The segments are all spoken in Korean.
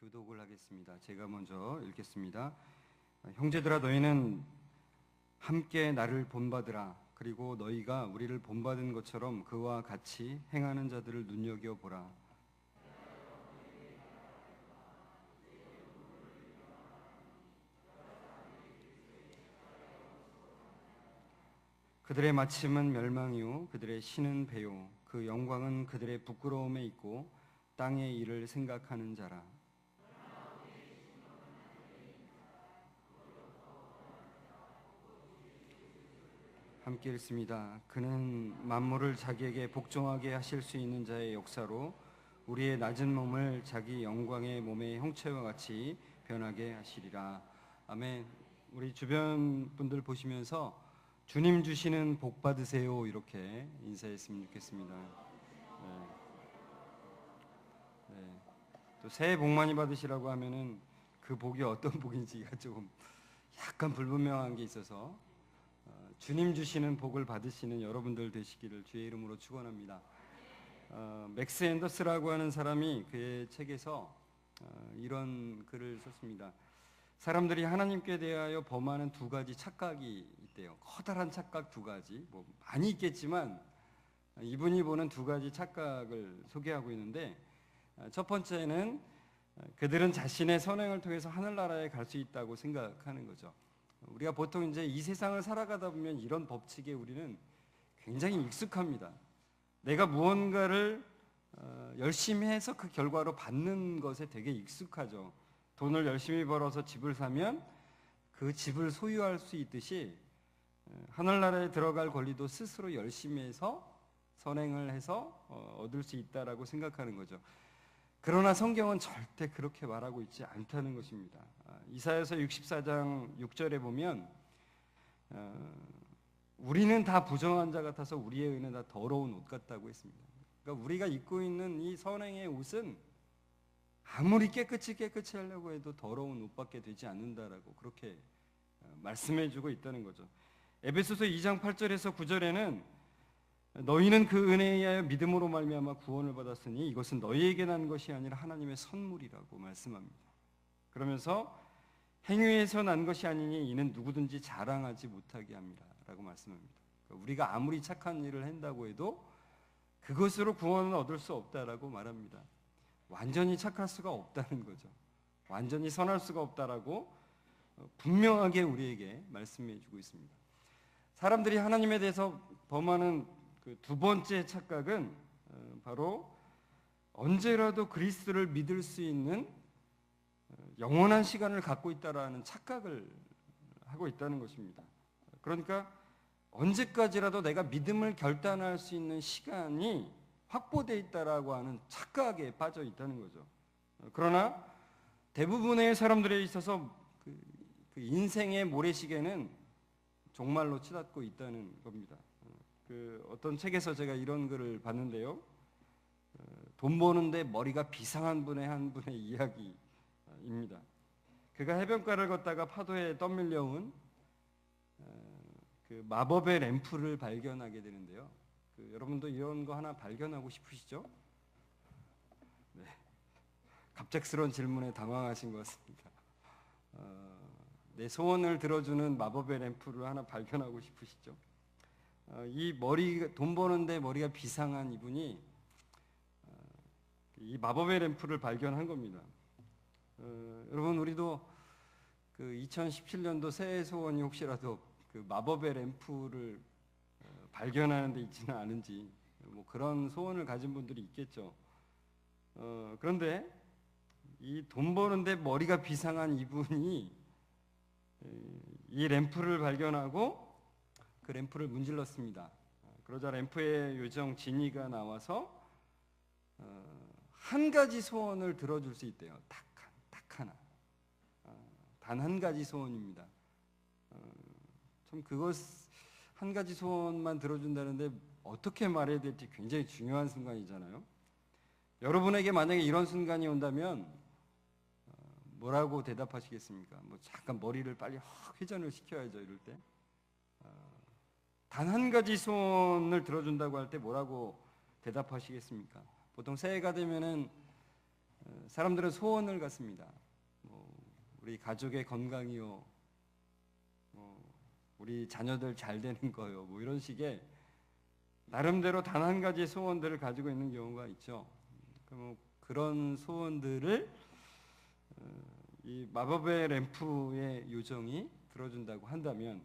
교독을 하겠습니다. 제가 먼저 읽겠습니다. 형제들아 너희는 함께 나를 본받으라. 그리고 너희가 우리를 본받은 것처럼 그와 같이 행하는 자들을 눈여겨 보라. 그들의 마침은 멸망이요 그들의 신은 배요 그 영광은 그들의 부끄러움에 있고 땅의 일을 생각하는 자라 함께 읽습니다. 그는 만물을 자기에게 복종하게 하실 수 있는 자의 역사로 우리의 낮은 몸을 자기 영광의 몸의 형체와 같이 변하게 하시리라. 아멘. 우리 주변 분들 보시면서 주님 주시는 복 받으세요 이렇게 인사했으면 좋겠습니다. 네. 네. 또 새해 복 많이 받으시라고 하면은 그 복이 어떤 복인지가 조금 약간 불분명한 게 있어서 어, 주님 주시는 복을 받으시는 여러분들 되시기를 주의 이름으로 축원합니다. 어, 맥스 앤더스라고 하는 사람이 그의 책에서 어, 이런 글을 썼습니다. 사람들이 하나님께 대하여 범하는 두 가지 착각이 있대요. 커다란 착각 두 가지, 뭐 많이 있겠지만 이분이 보는 두 가지 착각을 소개하고 있는데 어, 첫 번째는 어, 그들은 자신의 선행을 통해서 하늘나라에 갈 수 있다고 생각하는 거죠. 우리가 보통 이제 이 세상을 살아가다 보면 이런 법칙에 우리는 굉장히 익숙합니다. 내가 무언가를 어, 열심히 해서 그 결과로 받는 것에 되게 익숙하죠. 돈을 열심히 벌어서 집을 사면 그 집을 소유할 수 있듯이 어, 하늘나라에 들어갈 권리도 스스로 열심히 해서 선행을 해서 어, 얻을 수 있다라고 생각하는 거죠. 그러나 성경은 절대 그렇게 말하고 있지 않다는 것입니다. 아, 이사야서 64장 6절에 보면 어, 우리는 다 부정한 자 같아서 우리의 의는 다 더러운 옷 같다고 했습니다. 그러니까 우리가 입고 있는 이 선행의 옷은 아무리 깨끗이 깨끗이 하려고 해도 더러운 옷밖에 되지 않는다라고 그렇게 어, 말씀해주고 있다는 거죠. 에베소서 2장 8절에서 9절에는 너희는 그 은혜에 의하여 믿음으로 말미암아 구원을 받았으니 이것은 너희에게 난 것이 아니라 하나님의 선물이라고 말씀합니다. 그러면서 행위에서 난 것이 아니니 이는 누구든지 자랑하지 못하게 합니다라고 말씀합니다. 그러니까 우리가 아무리 착한 일을 한다고 해도 그것으로 구원을 얻을 수 없다라고 말합니다. 완전히 착할 수가 없다는 거죠. 완전히 선할 수가 없다라고 어, 분명하게 우리에게 말씀해 주고 있습니다. 사람들이 하나님에 대해서 범하는 그 두 번째 착각은 어, 바로 언제라도 그리스도를 믿을 수 있는 어, 영원한 시간을 갖고 있다라는 착각을 하고 있다는 것입니다. 그러니까 언제까지라도 내가 믿음을 결단할 수 있는 시간이 확보되어 있다라고 하는 착각에 빠져 있다는 거죠. 그러나 대부분의 사람들에 있어서 그, 그 인생의 모래시계는 종말로 치닫고 있다는 겁니다. 그 어떤 책에서 제가 이런 글을 봤는데요. 돈 버는데 머리가 비상한 분의 한 분의 이야기입니다. 그가 해변가를 걷다가 파도에 떠밀려온 그 마법의 램프를 발견하게 되는데요. 그 여러분도 이런 거 하나 발견하고 싶으시죠? 네. 갑작스러운 질문에 당황하신 것 같습니다. 어, 내 소원을 들어주는 마법의 램프를 하나 발견하고 싶으시죠? 어, 이 머리 돈 버는데 머리가 비상한 이분이 어, 이 마법의 램프를 발견한 겁니다. 어, 여러분 우리도 그 2017년도 새해 소원이 혹시라도 그 마법의 램프를 어, 발견하는 데 있지는 않은지 뭐 그런 소원을 가진 분들이 있겠죠. 어, 그런데 이 돈 버는데 머리가 비상한 이분이 이 램프를 발견하고 그 램프를 문질렀습니다. 그러자 램프의 요정 지니가 나와서 어, 한 가지 소원을 들어줄 수 있대요. 딱, 딱 하나. 어, 단한 가지 소원입니다. 어, 참 그것 한 가지 소원만 들어준다는데 어떻게 말해야 될지 굉장히 중요한 순간이잖아요. 여러분에게 만약에 이런 순간이 온다면 뭐라고 대답하시겠습니까? 뭐 잠깐 머리를 빨리 확 회전을 시켜야죠 이럴 때. 단 한 가지 소원을 들어준다고 할 때 뭐라고 대답하시겠습니까? 보통 새해가 되면은 어, 사람들은 소원을 갖습니다. 뭐 우리 가족의 건강이요, 뭐 우리 자녀들 잘 되는 거요, 뭐 이런 식의 나름대로 단 한 가지 소원들을 가지고 있는 경우가 있죠. 그럼 그런 소원들을 어, 이 마법의 램프의 요정이 들어준다고 한다면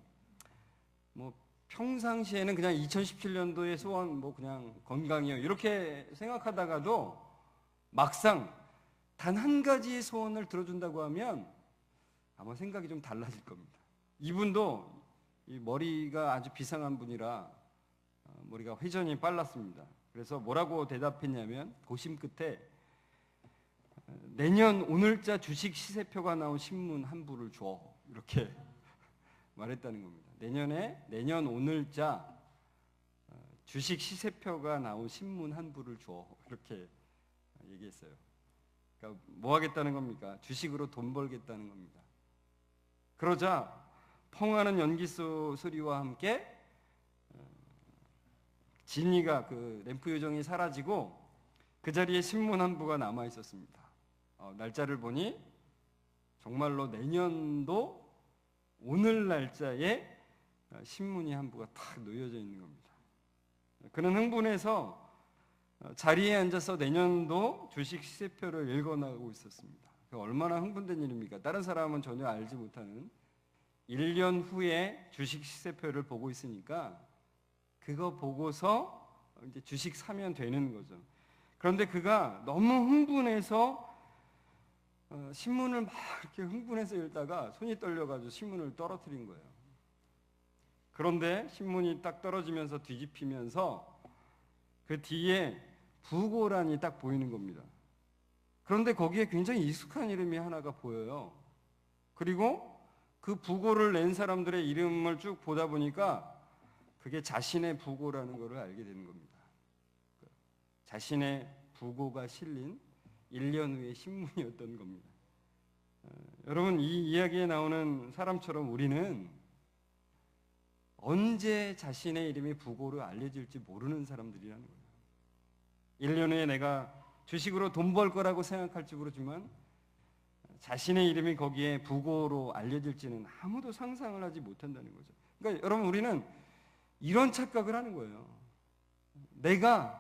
뭐 평상시에는 그냥 2017년도의 소원 뭐 그냥 건강이요 이렇게 생각하다가도 막상 단 한 가지의 소원을 들어준다고 하면 아마 생각이 좀 달라질 겁니다. 이분도 이 머리가 아주 비상한 분이라 어, 머리가 회전이 빨랐습니다. 그래서 뭐라고 대답했냐면 고심 끝에 어, 내년 오늘자 주식 시세표가 나온 신문 한 부를 줘 이렇게 말했다는 겁니다. 내년에 내년 오늘자 어, 주식 시세표가 나온 신문 한 부를 줘 이렇게 얘기했어요. 그러니까 뭐 하겠다는 겁니까? 주식으로 돈 벌겠다는 겁니다. 그러자 펑하는 연기 소, 소리와 함께 어, 진이가 그 램프 요정이 사라지고 그 자리에 신문 한 부가 남아 있었습니다. 어, 날짜를 보니 정말로 내년도 오늘 날짜에 어, 신문이 한 부가 탁 놓여져 있는 겁니다. 그는 흥분해서 어, 자리에 앉아서 내년도 주식 시세표를 읽어나가고 있었습니다. 그 얼마나 흥분된 일입니까? 다른 사람은 전혀 알지 못하는 1년 후에 주식 시세표를 보고 있으니까 그거 보고서 이제 주식 사면 되는 거죠. 그런데 그가 너무 흥분해서 어, 신문을 막 이렇게 흥분해서 읽다가 손이 떨려가지고 신문을 떨어뜨린 거예요. 그런데 신문이 딱 떨어지면서 뒤집히면서 그 뒤에 부고란이 딱 보이는 겁니다. 그런데 거기에 굉장히 익숙한 이름이 하나가 보여요. 그리고 그 부고를 낸 사람들의 이름을 쭉 보다 보니까 그게 자신의 부고라는 것을 알게 되는 겁니다. 자신의 부고가 실린 1년 후의 신문이었던 겁니다. 어, 여러분 이 이야기에 나오는 사람처럼 우리는 언제 자신의 이름이 부고로 알려질지 모르는 사람들이라는 거예요. 1년 후에 내가 주식으로 돈 벌 거라고 생각할지 모르지만 자신의 이름이 거기에 부고로 알려질지는 아무도 상상을 하지 못한다는 거죠. 그러니까 여러분 우리는 이런 착각을 하는 거예요. 내가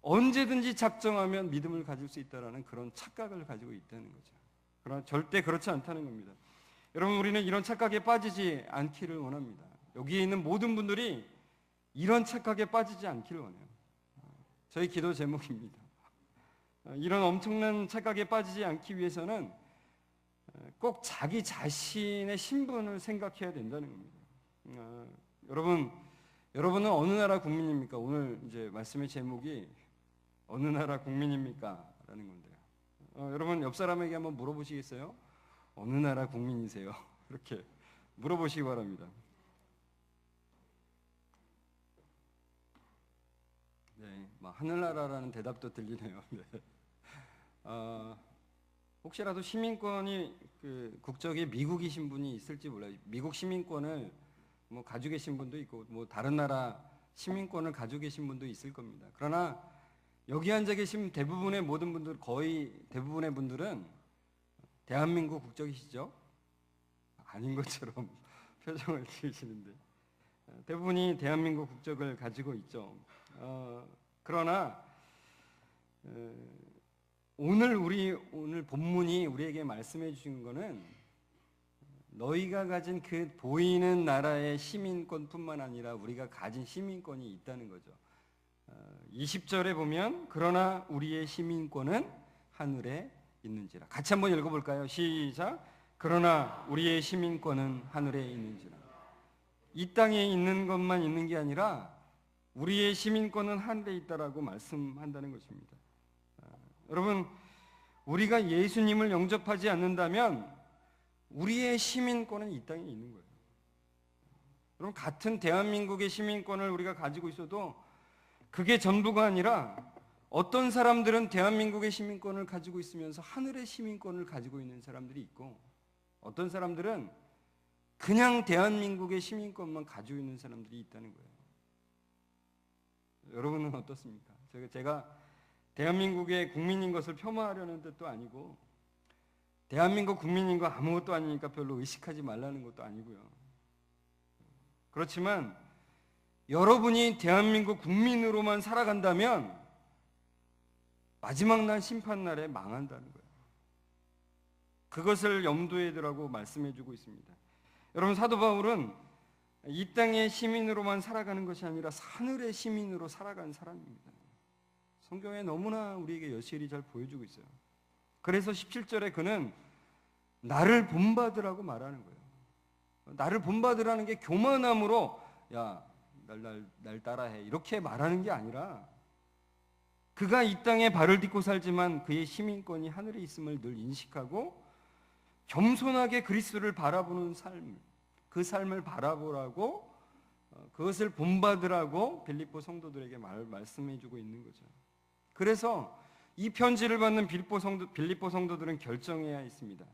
언제든지 작정하면 믿음을 가질 수 있다라는 그런 착각을 가지고 있다는 거죠. 그러나 절대 그렇지 않다는 겁니다. 여러분 우리는 이런 착각에 빠지지 않기를 원합니다. 여기에 있는 모든 분들이 이런 착각에 빠지지 않기를 원해요. 저희 기도 제목입니다. 이런 엄청난 착각에 빠지지 않기 위해서는 꼭 자기 자신의 신분을 생각해야 된다는 겁니다. 어, 여러분, 여러분은 어느 나라 국민입니까? 오늘 이제 말씀의 제목이 어느 나라 국민입니까? 라는 건데요. 어, 여러분 옆 사람에게 한번 물어보시겠어요? 어느 나라 국민이세요? 이렇게 물어보시기 바랍니다. 네, 막 하늘나라라는 대답도 들리네요. 네. 어, 혹시라도 시민권이 그 국적이 미국이신 분이 있을지 몰라요. 미국 시민권을 뭐 가지고 계신 분도 있고 뭐 다른 나라 시민권을 가지고 계신 분도 있을 겁니다. 그러나 여기 앉아 계신 대부분의 모든 분들 거의 대부분의 분들은 대한민국 국적이시죠? 아닌 것처럼 표정을 지으시는데 대부분이 대한민국 국적을 가지고 있죠. 어, 그러나 어, 오늘 우리 오늘 본문이 우리에게 말씀해 주신 거는 너희가 가진 그 보이는 나라의 시민권뿐만 아니라 우리가 가진 시민권이 있다는 거죠. 20절에 보면 그러나 우리의 시민권은 하늘에 있는지라. 같이 한번 읽어볼까요? 시작. 그러나 우리의 시민권은 하늘에 있는지라. 이 땅에 있는 것만 있는 게 아니라 우리의 시민권은 하늘에 있다라고 말씀한다는 것입니다. 여러분, 우리가 예수님을 영접하지 않는다면 우리의 시민권은 이 땅에 있는 거예요. 여러분, 같은 대한민국의 시민권을 우리가 가지고 있어도 그게 전부가 아니라 어떤 사람들은 대한민국의 시민권을 가지고 있으면서 하늘의 시민권을 가지고 있는 사람들이 있고 어떤 사람들은 그냥 대한민국의 시민권만 가지고 있는 사람들이 있다는 거예요. 여러분은 어떻습니까? 제가, 대한민국의 국민인 것을 폄하하려는 뜻도 아니고 대한민국 국민인 거 아무것도 아니니까 별로 의식하지 말라는 것도 아니고요. 그렇지만 여러분이 대한민국 국민으로만 살아간다면 마지막 날 심판 날에 망한다는 거예요. 그것을 염두에 두라고 말씀해 주고 있습니다. 여러분 사도 바울은 이 땅의 시민으로만 살아가는 것이 아니라 하늘의 시민으로 살아간 사람입니다. 성경에 너무나 우리에게 여실히 잘 보여주고 있어요. 그래서 17절에 그는 나를 본받으라고 말하는 거예요. 나를 본받으라는 게 교만함으로 야, 날, 날, 날 따라해. 이렇게 말하는 게 아니라 그가 이 땅에 발을 딛고 살지만 그의 시민권이 하늘에 있음을 늘 인식하고 겸손하게 그리스도를 바라보는 삶, 그 삶을 바라보라고 어, 그것을 본받으라고 빌립보 성도들에게 말, 말씀해주고 있는 거죠. 그래서 이 편지를 받는 빌립보 성도, 빌립보 성도들은 결정해야 했습니다.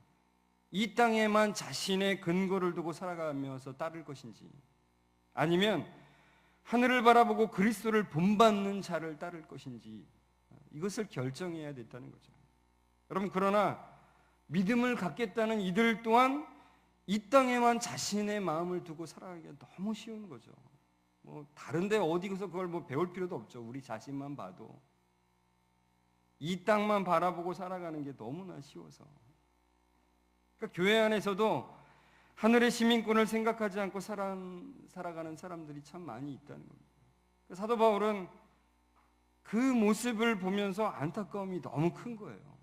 이 땅에만 자신의 근거를 두고 살아가면서 따를 것인지 아니면 하늘을 바라보고 그리스도를 본받는 자를 따를 것인지 이것을 결정해야 됐다는 거죠. 여러분 그러나 믿음을 갖겠다는 이들 또한 이 땅에만 자신의 마음을 두고 살아가기가 너무 쉬운 거죠. 뭐 다른데 어디서 그걸 뭐 배울 필요도 없죠. 우리 자신만 봐도 이 땅만 바라보고 살아가는 게 너무나 쉬워서. 그러니까 교회 안에서도 하늘의 시민권을 생각하지 않고 살아, 살아가는 사람들이 참 많이 있다는 겁니다. 그러니까 사도 바울은 그 모습을 보면서 안타까움이 너무 큰 거예요.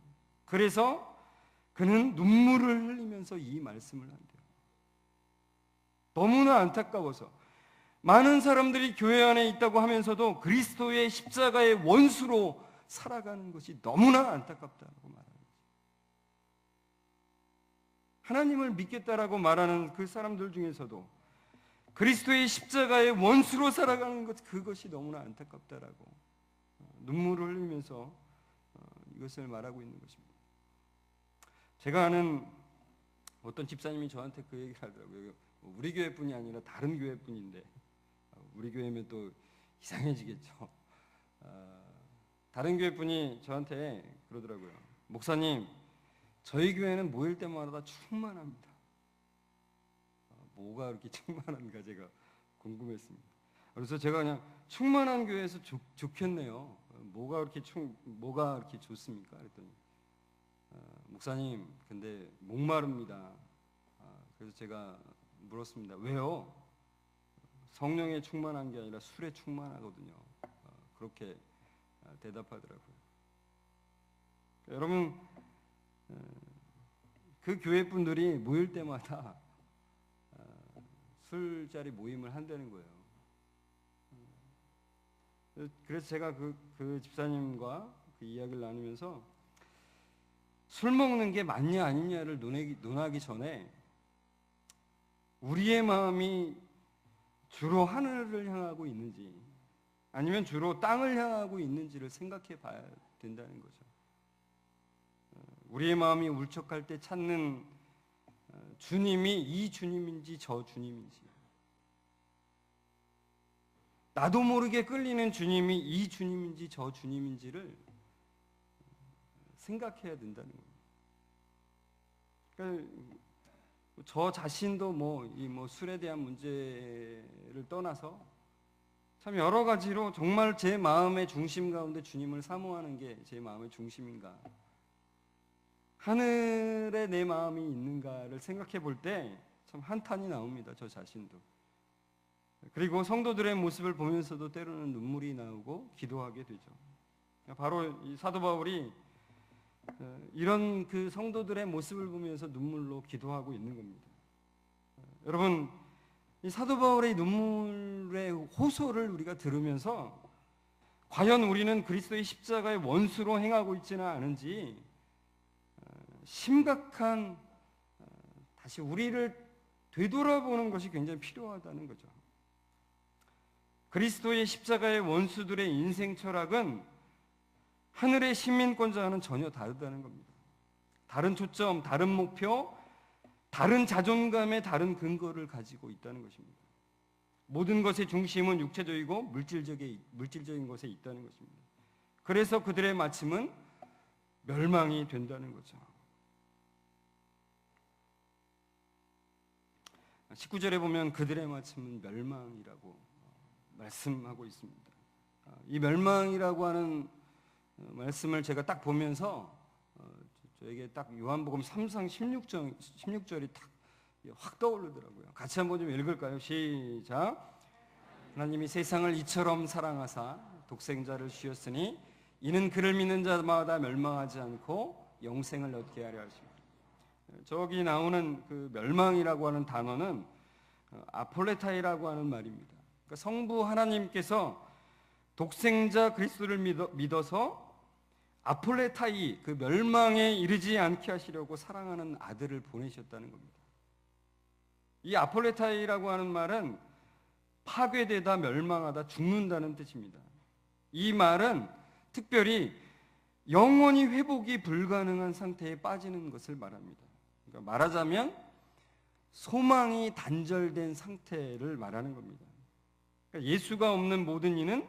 그래서 그는 눈물을 흘리면서 이 말씀을 한대요. 너무나 안타까워서 많은 사람들이 교회 안에 있다고 하면서도 그리스도의 십자가의 원수로 살아가는 것이 너무나 안타깝다고 말합니다. 하나님을 믿겠다라고 말하는 그 사람들 중에서도 그리스도의 십자가의 원수로 살아가는 것 그것이 너무나 안타깝다라고 어, 눈물을 흘리면서 어, 이것을 말하고 있는 것입니다. 제가 아는 어떤 집사님이 저한테 그 얘기를 하더라고요. 우리 교회뿐이 아니라 다른 교회뿐인데 어, 우리 교회면 또 이상해지겠죠. 다른 교회 분이 저한테 그러더라고요. 목사님, 저희 교회는 모일 때마다 충만합니다. 어, 뭐가 그렇게 충만한가 제가 궁금했습니다. 그래서 제가 그냥 충만한 교회에서 좋, 좋겠네요. 뭐가 그렇게 충, 뭐가 그렇게 좋습니까? 그랬더니 어, 목사님, 근데 목마릅니다. 아, 그래서 제가 물었습니다. 왜요? 성령에 충만한 게 아니라 술에 충만하거든요. 어, 그렇게 어, 대답하더라고요. 여러분 그 교회 분들이 모일 때마다 어, 술자리 모임을 한다는 거예요. 어, 그래서 제가 그, 그 집사님과 그 이야기를 나누면서 술 먹는 게 맞냐 아니냐를 논하기, 논하기 전에 우리의 마음이 주로 하늘을 향하고 있는지 아니면 주로 땅을 향하고 있는지를 생각해 봐야 된다는 거죠. 우리의 마음이 울적할 때 찾는 어, 주님이 이 주님인지 저 주님인지 나도 모르게 끌리는 주님이 이 주님인지 저 주님인지를 생각해야 된다는 거예요. 그러니까 저 자신도 뭐 이 뭐 술에 대한 문제를 떠나서 참 여러 가지로 정말 제 마음의 중심 가운데 주님을 사모하는 게 제 마음의 중심인가 하늘에 내 마음이 있는가를 생각해 볼 때 참 한탄이 나옵니다. 저 자신도. 그리고 성도들의 모습을 보면서도 때로는 눈물이 나오고 기도하게 되죠. 바로 이 사도 바울이 어, 이런 그 성도들의 모습을 보면서 눈물로 기도하고 있는 겁니다. 어, 여러분, 이 사도 바울의 눈물의 호소를 우리가 들으면서 과연 우리는 그리스도의 십자가의 원수로 행하고 있지는 않은지 심각한 어, 다시 우리를 되돌아보는 것이 굉장히 필요하다는 거죠. 그리스도의 십자가의 원수들의 인생 철학은 하늘의 시민권자와는 전혀 다르다는 겁니다. 다른 초점, 다른 목표, 다른 자존감의 다른 근거를 가지고 있다는 것입니다. 모든 것의 중심은 육체적이고 물질적인, 물질적인 것에 있다는 것입니다. 그래서 그들의 마침은 멸망이 된다는 거죠. 19절에 보면 그들의 마침은 멸망이라고 말씀하고 있습니다. 이 멸망이라고 하는 말씀을 제가 딱 보면서 어, 저에게 딱 요한복음 3상 16절, 16절이 탁확 떠오르더라고요. 같이 한번 좀 읽을까요? 시작. 하나님이 세상을 이처럼 사랑하사 독생자를 주셨으니 이는 그를 믿는 자마다 멸망하지 않고 영생을 얻게 하려 하십니다. 저기 나오는 그 멸망이라고 하는 단어는 어, 아폴레타이라고 하는 말입니다. 그러니까 성부 하나님께서 독생자 그리스도를 믿어, 서 아폴레타이 그 멸망에 이르지 않게 하시려고 사랑하는 아들을 보내셨다는 겁니다. 이 아폴레타이라고 하는 말은 파괴되다 멸망하다 죽는다는 뜻입니다. 이 말은 특별히 영원히 회복이 불가능한 상태에 빠지는 것을 말합니다. 그러니까 말하자면 소망이 단절된 상태를 말하는 겁니다. 그러니까 예수가 없는 모든 이는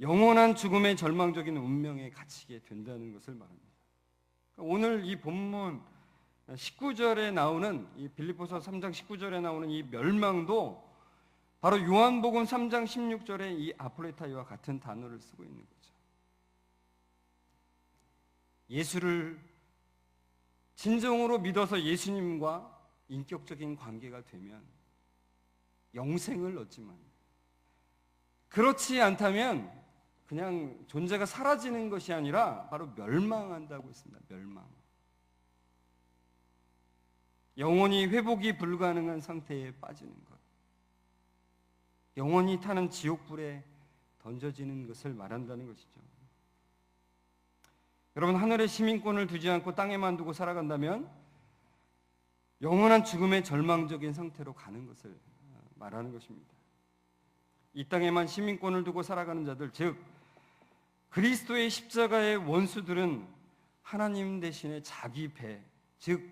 영원한 죽음의 절망적인 운명에 갇히게 된다는 것을 말합니다. 그러니까 오늘 이 본문 19절에 나오는 이 빌립보서 3장 19절에 나오는 이 멸망도 바로 요한복음 3장 16절에 이 아폴레타이와 같은 단어를 쓰고 있는 거죠. 예수를 진정으로 믿어서 예수님과 인격적인 관계가 되면 영생을 얻지만 그렇지 않다면 그냥 존재가 사라지는 것이 아니라 바로 멸망한다고 했습니다. 멸망. 영원히 회복이 불가능한 상태에 빠지는 것. 영원히 타는 지옥불에 던져지는 것을 말한다는 것이죠. 여러분 하늘의 시민권을 두지 않고 땅에만 두고 살아간다면 영원한 죽음의 절망적인 상태로 가는 것을 말하는 것입니다. 이 땅에만 시민권을 두고 살아가는 자들, 즉 그리스도의 십자가의 원수들은 하나님 대신에 자기 배, 즉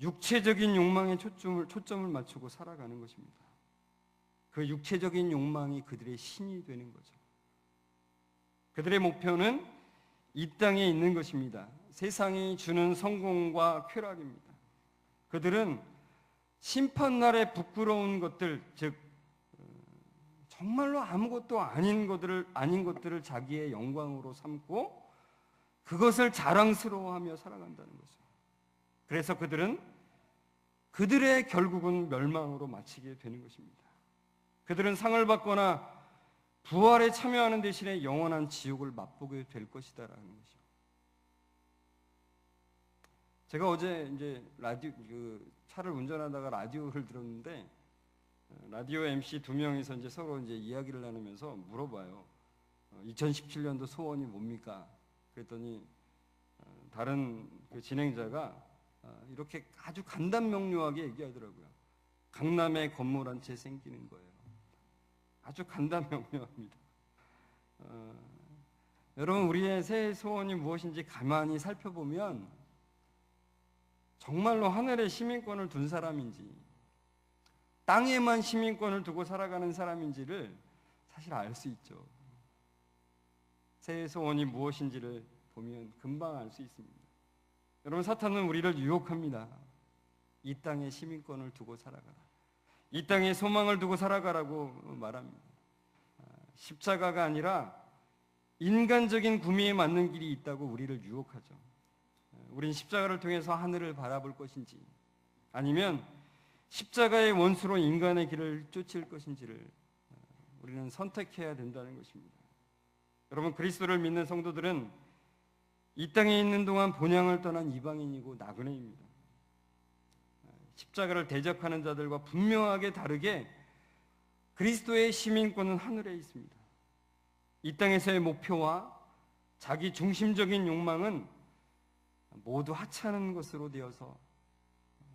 육체적인 욕망에 초점을, 초점을 맞추고 살아가는 것입니다. 그 육체적인 욕망이 그들의 신이 되는 거죠. 그들의 목표는 이 땅에 있는 것입니다. 세상이 주는 성공과 쾌락입니다. 그들은 심판날에 부끄러운 것들, 즉 정말로 아무것도 아닌 것들을 아닌 것들을 자기의 영광으로 삼고 그것을 자랑스러워하며 살아간다는 거죠. 그래서 그들은 그들의 결국은 멸망으로 마치게 되는 것입니다. 그들은 상을 받거나 부활에 참여하는 대신에 영원한 지옥을 맛보게 될 것이다라는 것이죠. 제가 어제 이제 라디오 그 차를 운전하다가 라디오를 들었는데 라디오 MC 두 명이서 이제 서로 이제 이야기를 나누면서 물어봐요. 2017년도 어, 소원이 뭡니까? 그랬더니 어, 다른 그 진행자가 어, 이렇게 아주 간단 명료하게 얘기하더라고요. 강남에 건물 한 채 생기는 거예요. 아주 간단 명료합니다. 어, 여러분 우리의 새 소원이 무엇인지 가만히 살펴보면 정말로 하늘의 시민권을 둔 사람인지 땅에만 시민권을 두고 살아가는 사람인지를 사실 알 수 있죠. 새 소원이 무엇인지를 보면 금방 알 수 있습니다. 여러분 사탄은 우리를 유혹합니다. 이 땅에 시민권을 두고 살아가라. 이 땅에 소망을 두고 살아가라고 말합니다. 아, 십자가가 아니라 인간적인 구미에 맞는 길이 있다고 우리를 유혹하죠. 아, 우린 십자가를 통해서 하늘을 바라볼 것인지 아니면 십자가의 원수로 인간의 길을 쫓을 것인지를 어, 우리는 선택해야 된다는 것입니다. 여러분 그리스도를 믿는 성도들은 이 땅에 있는 동안 본향을 떠난 이방인이고 나그네입니다. 어, 십자가를 대적하는 자들과 분명하게 다르게 그리스도의 시민권은 하늘에 있습니다. 이 땅에서의 목표와 자기 중심적인 욕망은 모두 하찮은 것으로 되어서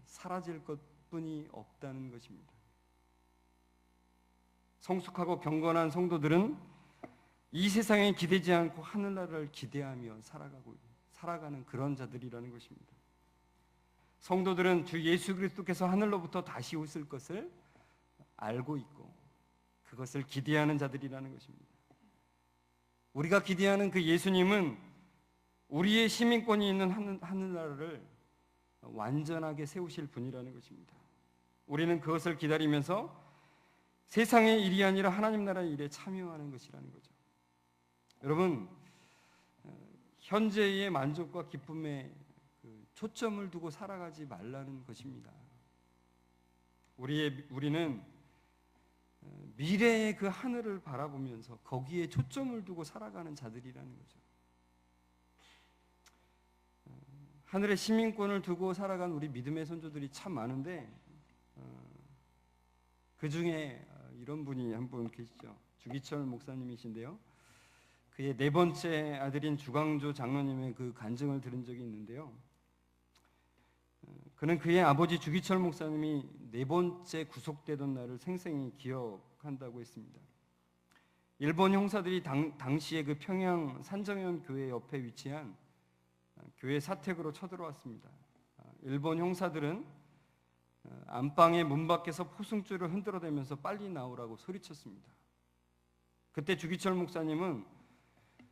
사라질 것 뿐이 없다는 것입니다. 성숙하고 경건한 성도들은 이 세상에 기대지 않고 하늘나라를 기대하며 살아가고 살아가는 그런 자들이라는 것입니다. 성도들은 주 예수 그리스도께서 하늘로부터 다시 오실 것을 알고 있고 그것을 기대하는 자들이라는 것입니다. 우리가 기대하는 그 예수님은 우리의 시민권이 있는 하늘, 하늘나라를 완전하게 세우실 분이라는 것입니다. 우리는 그것을 기다리면서 세상의 일이 아니라 하나님 나라의 일에 참여하는 것이라는 거죠. 여러분, 어, 현재의 만족과 기쁨에 그 초점을 두고 살아가지 말라는 것입니다. 우리의 우리는 어, 미래의 그 하늘을 바라보면서 거기에 초점을 두고 살아가는 자들이라는 거죠. 어, 하늘의 시민권을 두고 살아간 우리 믿음의 선조들이 참 많은데 어, 그 중에 이런 분이 한 분 계시죠. 주기철 목사님이신데요. 그의 네 번째 아들인 주광조 장로님의 그 간증을 들은 적이 있는데요. 그는 그의 아버지 주기철 목사님이 네 번째 구속되던 날을 생생히 기억한다고 했습니다. 일본 형사들이 당, 당시에 그 평양 산정현 교회 옆에 위치한 교회 사택으로 쳐들어왔습니다. 일본 형사들은 안방의 문 밖에서 포승줄을 흔들어대면서 빨리 나오라고 소리쳤습니다. 그때 주기철 목사님은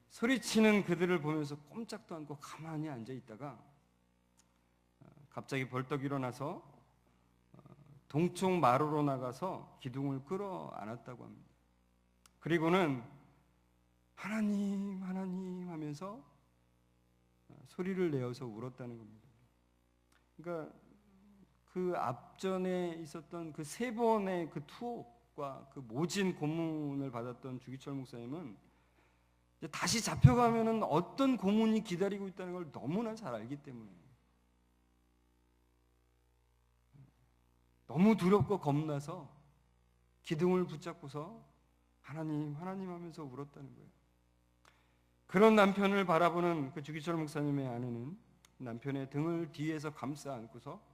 소리치는 그들을 보면서 꼼짝도 않고 가만히 앉아 있다가 갑자기 벌떡 일어나서 어, 동쪽 마루로 나가서 기둥을 끌어 안았다고 합니다. 그리고는 하나님, 하나님 하면서 어, 소리를 내어서 울었다는 겁니다. 그러니까 그 앞전에 있었던 그 세 번의 그 투옥과 그 모진 고문을 받았던 주기철 목사님은 다시 잡혀가면은 어떤 고문이 기다리고 있다는 걸 너무나 잘 알기 때문에 너무 두렵고 겁나서 기둥을 붙잡고서 하나님, 하나님 하면서 울었다는 거예요. 그런 남편을 바라보는 그 주기철 목사님의 아내는 남편의 등을 뒤에서 감싸 안고서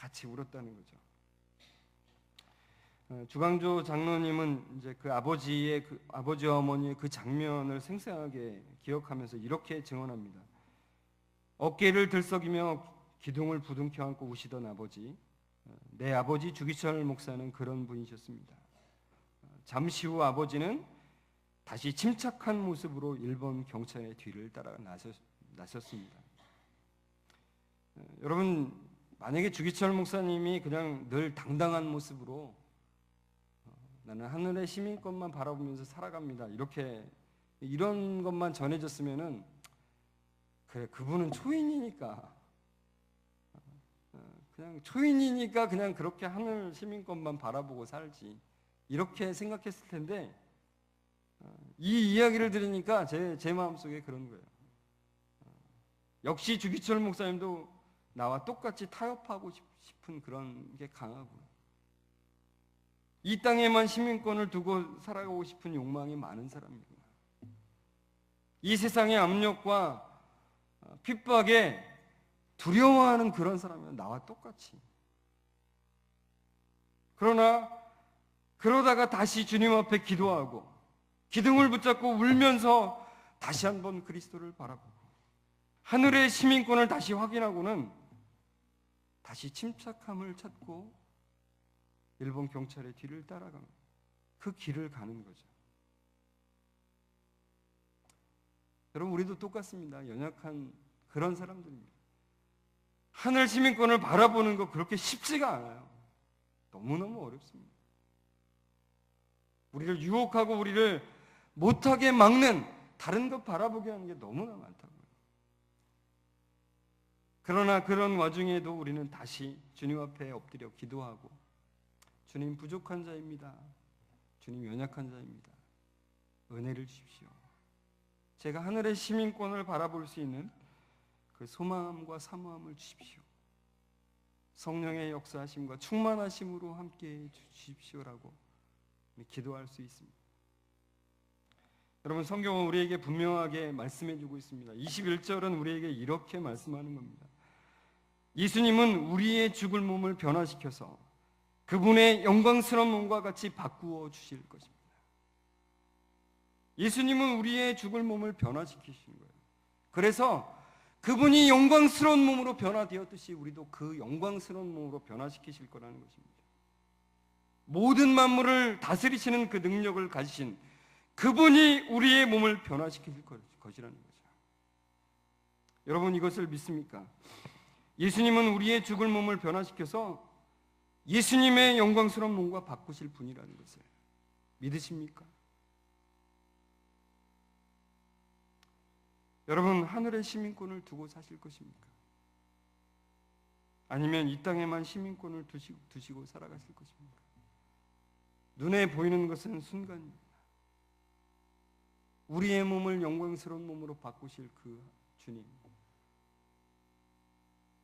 같이 울었다는 거죠. 어, 주광조 장로님은 이제 그 아버지의 그 아버지와 어머니의 그 장면을 생생하게 기억하면서 이렇게 증언합니다. 어깨를 들썩이며 기둥을 부둥켜 안고 우시던 아버지, 내 아버지 주기철 목사는 그런 분이셨습니다. 잠시 후 아버지는 다시 침착한 모습으로 일본 경찰의 뒤를 따라 나섰, 나섰습니다. 어, 여러분 만약에 주기철 목사님이 그냥 늘 당당한 모습으로 어, 나는 하늘의 시민권만 바라보면서 살아갑니다. 이렇게 이런 것만 전해졌으면은 그래 그분은 초인이니까 그냥 초인이니까 그냥 그렇게 하늘 시민권만 바라보고 살지 이렇게 생각했을 텐데 어, 이 이야기를 들으니까 제, 제 마음속에 그런 거예요. 어, 역시 주기철 목사님도 나와 똑같이 타협하고 싶은 그런 게 강하고 이 땅에만 시민권을 두고 살아가고 싶은 욕망이 많은 사람이구나. 이 세상의 압력과 어, 핍박에 두려워하는 그런 사람이면 나와 똑같이. 그러나 그러다가 다시 주님 앞에 기도하고 기둥을 붙잡고 울면서 다시 한번 그리스도를 바라보고 하늘의 시민권을 다시 확인하고는 다시 침착함을 찾고 일본 경찰의 뒤를 따라가는 그 길을 가는 거죠. 여러분 우리도 똑같습니다. 연약한 그런 사람들입니다. 하늘 시민권을 바라보는 거 그렇게 쉽지가 않아요. 너무너무 어렵습니다. 우리를 유혹하고 우리를 못하게 막는 다른 것 바라보게 하는 게 너무나 많다고요. 그러나 그런 와중에도 우리는 다시 주님 앞에 엎드려 기도하고 주님 부족한 자입니다. 주님 연약한 자입니다. 은혜를 주십시오. 제가 하늘의 시민권을 바라볼 수 있는 그 소망함과 사모함을 주십시오. 성령의 역사하심과 충만하심으로 함께 주십시오라고 기도할 수 있습니다. 여러분 성경은 우리에게 분명하게 말씀해 주고 있습니다. 21절은 우리에게 이렇게 말씀하는 겁니다. 예수님은 우리의 죽을 몸을 변화시켜서 그분의 영광스러운 몸과 같이 바꾸어 주실 것입니다. 예수님은 우리의 죽을 몸을 변화시키신 거예요. 그래서 그분이 영광스러운 몸으로 변화되었듯이 우리도 그 영광스러운 몸으로 변화시키실 거라는 것입니다. 모든 만물을 다스리시는 그 능력을 가지신 그분이 우리의 몸을 변화시킬 것- 것이라는 거죠. 여러분 이것을 믿습니까? 예수님은 우리의 죽을 몸을 변화시켜서 예수님의 영광스러운 몸과 바꾸실 분이라는 것을 믿으십니까? 여러분 하늘의 시민권을 두고 사실 것입니까? 아니면 이 땅에만 시민권을 두시고, 두시고 살아가실 것입니까? 눈에 보이는 것은 순간입니다. 우리의 몸을 영광스러운 몸으로 바꾸실 그 주님.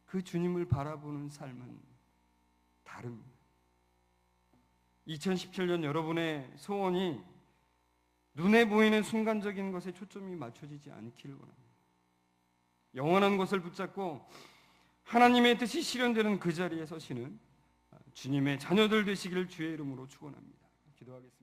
그 주님을 바라보는 삶은 다릅니다. 2017년 여러분의 소원이 눈에 보이는 순간적인 것에 초점이 맞춰지지 않기를 원합니다. 영원한 것을 붙잡고 하나님의 뜻이 실현되는 그 자리에 서시는 주님의 자녀들 되시기를 주의 이름으로 축원합니다. 기도하겠습니다.